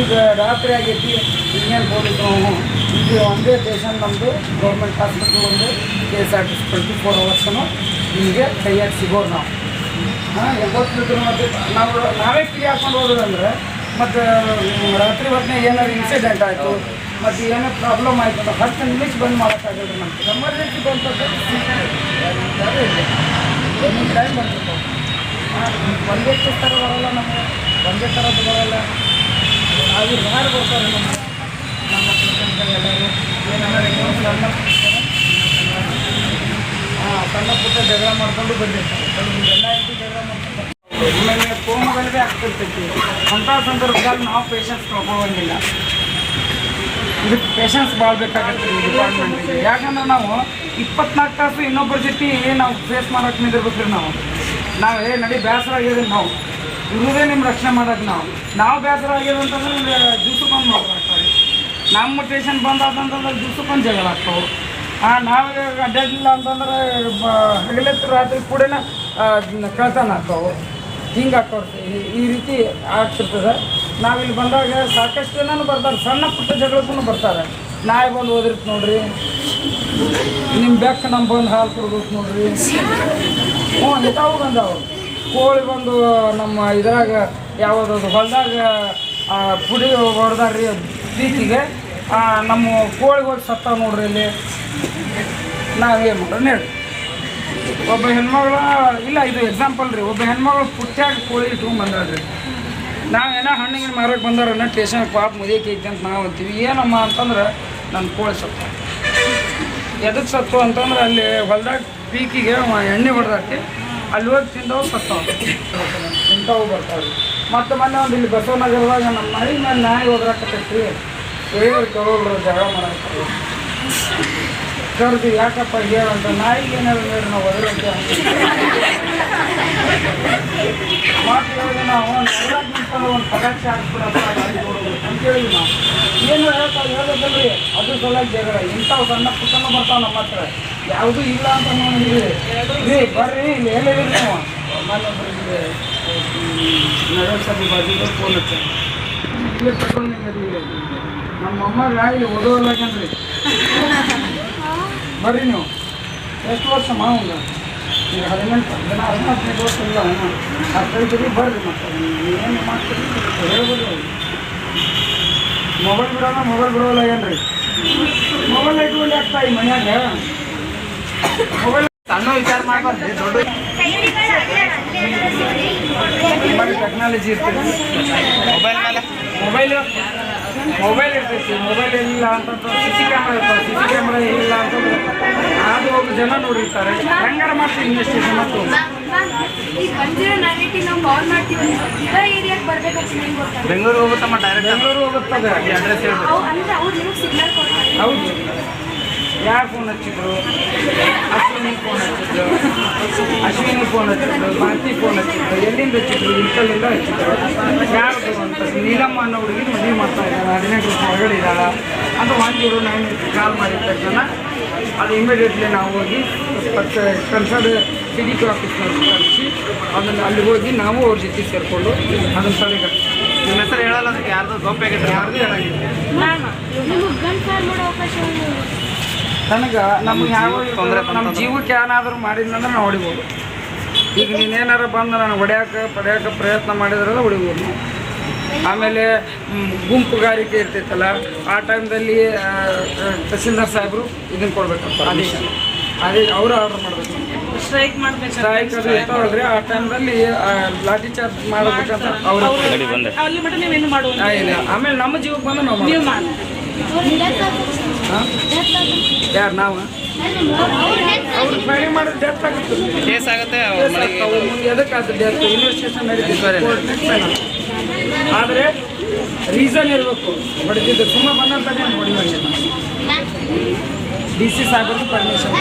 ಈಗ ರಾತ್ರಿ ಆಗೈತಿ, ಇನ್ನೇನು ಹೋಗಿದ್ದು ನಾವು ಒಂದೇ ಸ್ಟೇಷನ್ ನಮ್ಮದು ಗೌರ್ಮೆಂಟ್ ಹಾಸ್ಪಿಟ್ಲ್ ಒಂದು K S R T C twenty four ಅವರ್ಸನ್ನು ನಿಮಗೆ ಕೈಯಾಗಿ ಸಿಗೋರು ನಾವು. ಹಾಂ ಗೊತ್ತಿದ್ರು ಮತ್ತು ನಾವು ನಾವೇ ಫ್ರೀ ಹಾಕೊಂಡು ಹೋಗೋದಂದ್ರೆ ಮತ್ತು ರಾತ್ರಿ ಹೊತ್ತಿನ ಏನಾದ್ರು ಇನ್ಸಿಡೆಂಟ್ ಆಯಿತು, ಮತ್ತು ಏನೋ ಪ್ರಾಬ್ಲಮ್ ಆಯಿತು ಅಂತ ಹತ್ತು ನಿಮಿಷ ಬಂದ್ ಮಾಡೋಕ್ಕಾಗಲ್ಲ ನಮ್ಗೆ. ಎಮರ್ಜೆನ್ಸಿ ಬಂತಂದ್ರೆ ಟೈಮ್ ಬಂದಿರ್ತಾವೆ ಒಂದೇ ಥರ ಬರೋಲ್ಲ ನಮಗೆ, ಒಂದೇ ಥರದ್ದು ಬರೋಲ್ಲ. ಅದು ಯಾರು ಬರ್ತಾರೆ ನಮ್ಮ ನಮ್ಮ ಹಾಂ ಸಣ್ಣ ಪುಟ್ಟ ಜಗಳ ಮಾಡ್ಕೊಂಡು ಬಂದಿರ್ತಾರೆ ಎಲ್ಲ ರೀತಿ ಆಮೇಲೆ ಕೋಮಗಳಿಗೆ ಆಗ್ತಿರ್ತೈತಿ. ಅಂಥ ಸಂದರ್ಭದಲ್ಲಿ ನಾವು ಪೇಷನ್ಸ್ ತೊಗೊಳಂಗಿಲ್ಲ. ಇದಕ್ಕೆ ಪೇಷನ್ಸ್ ಭಾಳ ಬೇಕಾಗತ್ತೆ ಈ ಡಿಪಾರ್ಟ್ಮೆಂಟಿಗೆ ಯಾಕಂದ್ರೆ ನಾವು ಇಪ್ಪತ್ನಾಲ್ಕು ತಾಸು ಇನ್ನೊಬ್ಬರ ಜೊತೆ ನಾವು ಫೇಸ್ ಮಾಡೋಕೆ ನಿಂದಿರ್ಬೇಕ್ರಿ ನಾವು? ನಾವು, ಏ, ನಡಿ ಬೇಸರ ಆಗ್ಯದ ನಾವು. ಇರುವುದೇ ನಿಮ್ಮ ರಕ್ಷಣೆ ಮಾಡೋದು ನಾವು. ನಾವು ಬೇಸರ ಆಗಿರೋಂತಂದ್ರೆ ದಿವ್ಸಕ್ಕೊಂದು ಮಾಡ್ಬೇಕಾಗ್ತದೆ ನಮ್ಮ ಟೇಷನ್ ಬಂದಾದಂತಂದ್ರೆ ಬಂದು ಜಗಳ ಆಗ್ತಾವೆ. ನಾವು ಅಡ್ಡಾಡಲಿಲ್ಲ ಅಂತಂದ್ರೆ ಹಗಲೆತ್ತು ರಾತ್ರಿ ಕೂಡ ಕಳ್ತನ ಆಗ್ತಾವೆ. ಹಿಂಗೆ ಆಗ್ತಾವೆ ಈ- ರೀತಿ ಆಗ್ತಿರ್ತದೆ. ನಾವಿಲ್ಲಿ ಬಂದಾಗ ಸಾಕಷ್ಟು ಜನನೂ ಬರ್ತಾರೆ. ಸಣ್ಣ ಪುಟ್ಟ ಜಗಳಕ್ಕೂ ಬರ್ತಾರೆ. ನಾಯಿ ಬಂದು ಓದಿರ್ತು ನೋಡ್ರಿ. ನಿಮ್ಮ ಬೆಕ್ಕ ನಮ್ಮ ಬಂದು ಹಾಲು ಕೊಡ್ಬೇಕು ನೋಡ್ರಿ. ಹ್ಞೂ, ಇಂಥವು ಬಂದಾವು. ಕೋಳಿ ಬಂದು ನಮ್ಮ ಇದ್ರಾಗ ಯಾವುದದು ಹೊಲದಾಗ ಪುಡಿ ಹೊಡೆದಾರ್ರಿ ಬೀತಿಗೆ ನಮ್ಮ ನಮ್ಮ ಹೋಗಿ ಸತ್ತ ನೋಡ್ರಿ ಇಲ್ಲಿ. ನಾವೇನು ಮಾಡೋಣ ಹೇಳಿ. ಒಬ್ಬ ಹೆಣ್ಮಗಳ, ಇಲ್ಲ, ಇದು ಎಕ್ಸಾಂಪಲ್ ರೀ. ಒಬ್ಬ ಹೆಣ್ಮಗಳು ಪುಟ್ಟ್ಯಾಗ ಕೋಳಿ ಇಟ್ಕೊಂಡು ಬಂದಾಳ್ರಿ. ನಾವೇನೋ ಹಣ್ಣಿನ ಮಾರಕ್ಕೆ ಬಂದಾರನ್ನ ಟೇಷನ್ ಪಾಪ ಮುದಿಯಕ್ಕೆ ಐತಿ ಅಂತ ನಾವು ಅಂತೀವಿ. ಏನಮ್ಮ ಅಂತಂದ್ರೆ ನನ್ನ ಕೋಳಿ ಸತ್ತ. ಎದಕ್ಕೆ ಸತ್ತು ಅಂತಂದ್ರೆ ಅಲ್ಲಿ ಹೊಲ್ದಾಗ ಪೀಕಿಗೆ ಎಣ್ಣೆ ಹೊಡೆದಾಕಿ ತಿಂದವು ಸತ್ತವ ಇಂಥವು ಬರ್ತಾವೆ. ಮತ್ತು ಮೊನ್ನೆ ಒಂದು ಇಲ್ಲಿ ಬಸವನಗರದಾಗ ನಮ್ಮ ಮನೆ ಮೇಲೆ ನಾಯಿ ಹೋದ್ರಾಕತ್ತೈತಿ ಹೇಳಿದ್ರು ಕೆಲವರು ಜಗಳ ಮಾಡಕ್ಕೆ ಕರ್ದು ಯಾಕಪ್ಪ ಹೇಳಂತ ನಾಯಿಗೆ ಏನಾದ್ರು ಹೇಳಿ ನಾವು ಒದರಂತೆ ಮಾತು ಹೇಳಿದ್ರೆ ನಾವು ಒಂದು ಪಟಾಕ್ಷಿ ಹಾಕ್ಬಿಡಪ್ಪ ಅಂತೇಳಿ ನಾವು. ಏನು ಹೇಳೋದಲ್ರಿ? ಅದು ಸಲುವಾಗಿ ಜಗಳ ಇಂಥವು ಸಣ್ಣ ಪುಟ್ಟನ ಬರ್ತಾವ ನಮ್ಮ ಹತ್ರ. ಯಾವುದು ಇಲ್ಲ ಅಂತ ನೋಡಿದ್ರಿ ರೀ, ಬರ್ರಿ, ಇಲ್ಲಿ ಹೇಳಿದ್ರಿ ನೀವು. ಮತ್ತೊಬ್ಬರಿಗೆ ನಗರಸಭೆ ಬಾಜು ಫೋನ್ ಹಚ್ಚ. ಇಲ್ಲೇ ಪೆಟ್ರೋಲ್ ನಮ್ಮ ಅಮ್ಮ ಗಾಡಿ ಓದೋಲ್ಲಕಂದ್ರಿ ಬರ್ರಿ ನೀವು. ಎಷ್ಟು ವರ್ಷ ಮಾವಂಗ ನೀವು ಹದಿನೆಂಟು ಜನ ಹದಿನಾಲ್ಕನೇ ವರ್ಷ ಇಲ್ಲ. ಹತ್ತೈದು ಬರ್ರಿ ಮತ್ತೆ. ಏನು ಮಾಡ್ತೀರಿ? ಹೇಳ್ಬೋದು ಮೊಬೈಲ್ ಬಿಡೋಣ ಮೊಬೈಲ್ ಬಿಡೋಲ್ಲ ಏನ್ರಿ? ಮೊಬೈಲ್ ಇಟ್ಕೊಂಡು ಆಗ್ತಾ ಈ ಮನ್ಯಾಗ. ಮೊಬೈಲ್ ಸಣ್ಣ ವಿಚಾರ ಮಾಡ್ಬಾರ್ದು ದೊಡ್ಡ ಟೆಕ್ನಾಲಜಿ ಇರ್ತೈತಿ ಮೊಬೈಲ್ ಮೇಲೆ. ಮೊಬೈಲ್ ಮೊಬೈಲ್ ಇರ್ತೈತಿ ಮೊಬೈಲ್ ಇಲ್ಲ ಅಂತಂದ್ರೆ ಸಿ ಸಿ ಕ್ಯಾಮ್ರಾ ಇರ್ತಾವೆ ಸಿ ಸಿ ಕ್ಯಾಮ್ರಾ ಇಲ್ಲ ಅಂತಂದ್ರೆ ಅದು ಒಬ್ಬ ಜನ ನೋಡಿರ್ತಾರೆ. ಹೆಂಗಾರ ಮಾಡ್ತೀವಿ ಇನ್ವೆಸ್ಟಿಗೇಷನ್ ಮತ್ತು? ಈಗ ಬಂದಿರೋ ನಾವೇಟಿ ನಾವು ಕಾಲ್ ಮಾಡ್ತೀವಿ ಇದೇ ಏರಿಯಾಕ್ಕೆ ಬರ್ಬೇಕಂತ ಹೆಂಗೆ ಗೊತ್ತಾಗ ಬೆಂಗಳೂರು ಹೋಗುತ್ತಮ್ಮ ಡೈರೆಕ್ಟ್ ಬೆಂಗಳೂರು ಹೋಗುತ್ತದೆ ಅಡ್ರೆಸ್ ಹೇಳ್ಬೇಕು. ಅವು ಅಂದ್ರೆ ಅವ್ರು ನಿಮಗೆ ಸಿಗ್ನಲ್ ಕೊಡ್ತಾರೆ. ಹೌದು. ಯಾರು ಫೋನ್ ಹಚ್ಚಿದ್ರು? ಅಶ್ವಿನಿ ಫೋನ್ ಹಚ್ಚಿದ್ರು. ಅಶ್ವಿನಿ ಫೋನ್ ಹಚ್ಚಿದ್ರು. ಮಾತಿ ಫೋನ್ ಹಚ್ಚಿದ್ರು. ಎಲ್ಲಿಂದ ಹಚ್ಚಿದ್ರು? ಇಂಥಲ್ಲಿಂದ ಹಚ್ಚಿದ್ರು. ಯಾರು ಅಂತ ನೀಲಮ್ಮ ಅನ್ನೋ ಹುಡುಗಿ ಮದುವೆ ಮಾಡ್ತಾ ಇದ್ದಾರೆ ಹದಿನೆಂಟು ವರ್ಷ ಹೊರಗಡೆ ಇದ್ದಾಳ. ಅಂತ ಒನ್ ಜೀರೋ ನೈನ್ ಕಾಲ್ ಮಾಡಿದ ತಕ್ಷಣ ಅದು ಇಮಿಡಿಯೇಟ್ಲಿ ನಾವು ಹೋಗಿ ಕನ್ಸರ್ಡ್ ಸಿ ಡಿ ಪಿ ಆಫೀಸ್ನಲ್ಲಿ ಕಳಿಸಿ ಅದನ್ನು ಅಲ್ಲಿ ಹೋಗಿ ನಾವು ಅವ್ರ ಜೊತೆ ಸೇರಿಕೊಂಡು ಅದನ್ನು ತಡೆಗಟ್ಟಿ ನಿಮ್ಮ ಹೆಸರು ಹೇಳಲ್ಲ ಅದಕ್ಕೆ ಯಾರ್ದು ಗೋಪ್ಯ ಯಾರ್ದು ಹೇಳಂಗಿಲ್ಲ. ನಿಮಗೆ ಗನ್ ಫೈರ್ ಮಾಡೋ ಅವಕಾಶ ನನಗೆ ನಮ್ಗೆ ಯಾವ ತೊಂದ್ರೆ ನಮ್ಮ ಜೀವಕ್ಕೆ ಏನಾದರೂ ಮಾಡಿದ್ನಂದ್ರೆ ನಾವು ಹೊಡಿಬೋದು. ಈಗ ನೀನೇನಾರ ಬಂದು ನಾನು ಹೊಡ್ಯಾಕೆ ಪಡೆಯಕ್ಕೆ ಪ್ರಯತ್ನ ಮಾಡಿದ್ರೆ ಹೊಡಿಬೋದು. ಆಮೇಲೆ ಗುಂಪುಗಾರಿಕೆ ಇರ್ತೈತಲ್ಲ ಆ ಟೈಮ್ದಲ್ಲಿ ತಹಸೀಲ್ದಾರ್ ಸಾಹೇಬರು ಇದನ್ನು ಕೊಡ್ಬೇಕು ಆದೇಶ ಅದೇ ಅವರು ಆರ್ಡರ್ ಮಾಡಬೇಕು. ಸ್ಟ್ರೈಕ್ ಮಾಡ್ಬೇಕು ಸ್ಟ್ರೈಕ್ ಅದು ಇರ್ತಾವಲ್ರಿ ಆ ಟೈಮ್ದಲ್ಲಿ ಲಾಠಿ ಚಾರ್ಜ್ ಮಾಡಬೇಕಂತ ಅವರು ಅಲ್ಲಿ ಮಟ್ಟ ನೀವೇನು ಮಾಡುವ ಇಲ್ಲ. ಆಮೇಲೆ ನಮ್ಮ ಜೀವಕ್ಕೆ ಬಂದು ನಾವು ನೀವು ಮಾಡ್ತೀವಿ. ಮಾಡಿ ಹಾಂ? ಯಾರು ನಾವು? ಅವ್ರು ಮಾಡಿದ್ರೆ ಡೆತ್ ಆಗುತ್ತೆ. ಕೇಸ್ ಆಗುತ್ತೆ ಅವ್ರ ಮನೆಗೆ ಅವು ಮುಂದೆ ಎದಕ್ಕಾದ ಡೆತ್ ಇನ್ವೆಸ್ಟಿಗೇಷನ್ ನಡೀತಿದೆ. ಆದರೆ ರೀಸನ್ ಇರಬೇಕು ಹೊಡೆದಿದ್ದು ಸುಮ್ಮನೆ ಬಂದಂತ ನೋಡಿ ಡಿ ಸಿ ಸಾಹೇಬರ್ದು ಪರ್ಮಿಷನ್